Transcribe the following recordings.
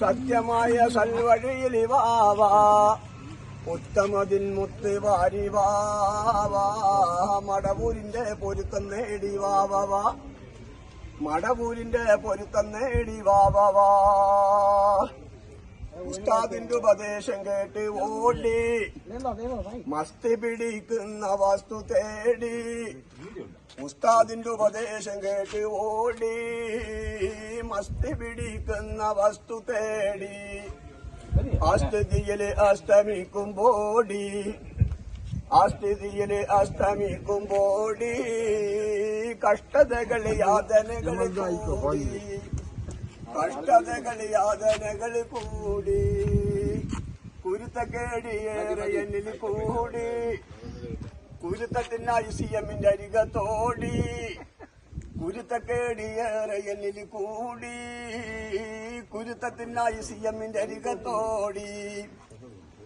സത്യമായ സൽവഴിയിൽ വാവ ഉത്തമതിൻ മുത്ത് വാരി മടവൂരിന്റെ പൊരുത്തം നേടി വാവാ മടവൂരിന്റെ പൊരുത്തം നേടി വാവാ ഉസ്താദിന്റെ ഉപദേശം കേട്ട് ഓടി. മസ്തി പിടിക്കുന്ന വസ്തു തേടി. ഉസ്താദിന്റെ ഉപദേശം കേട്ട് ഓടി. മസ്തി പിടിക്കുന്ന വസ്തു തേടി. അസ്ഥിതിയിൽ അസ്തമിക്കുമ്പോടി അസ്ഥിതിയിൽ അസ്തമിക്കുമ്പോടി കഷ്ടതകൾ യാതനകൾ കൂടി. കഷ്ടതകൾ യാതനകൾ കൂടി കുരുത്തക്കേടിയേറെ എന്നിൽ കൂടി. കുരുത്തത്തിനായി സി എമ്മിന്റെ അരികത്തോടി കുരുത്തക്കേടിയേറെ എന്നിൽ കൂടി. കുരുത്തത്തിനായി സി എമ്മിന്റെ അരികത്തോടി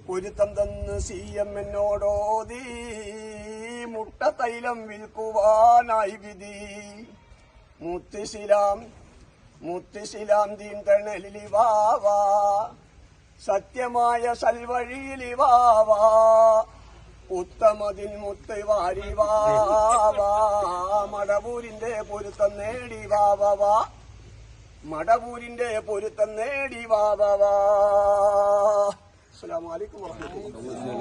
കുരുത്തം തന്ന് സി എം എന്നോടോതി മുട്ട തൈലം വിൽക്കുവാനായി വിധി. മുത്തുശിലാം മുത്തുശിലാം ദീൻ തണലിലി വാവാ സത്യമായ സൽവഴിയിലി വാവാ ഉത്തമതിൻ മുത്ത് വാരി വാവാ മടവൂരിന്റെ പൊരുത്തം നേടി വാവാ മടവൂരിന്റെ പൊരുത്തം നേടി വാവാ അസ്സലാമു അലൈക്കും വറഹ്മത്തുള്ളാഹി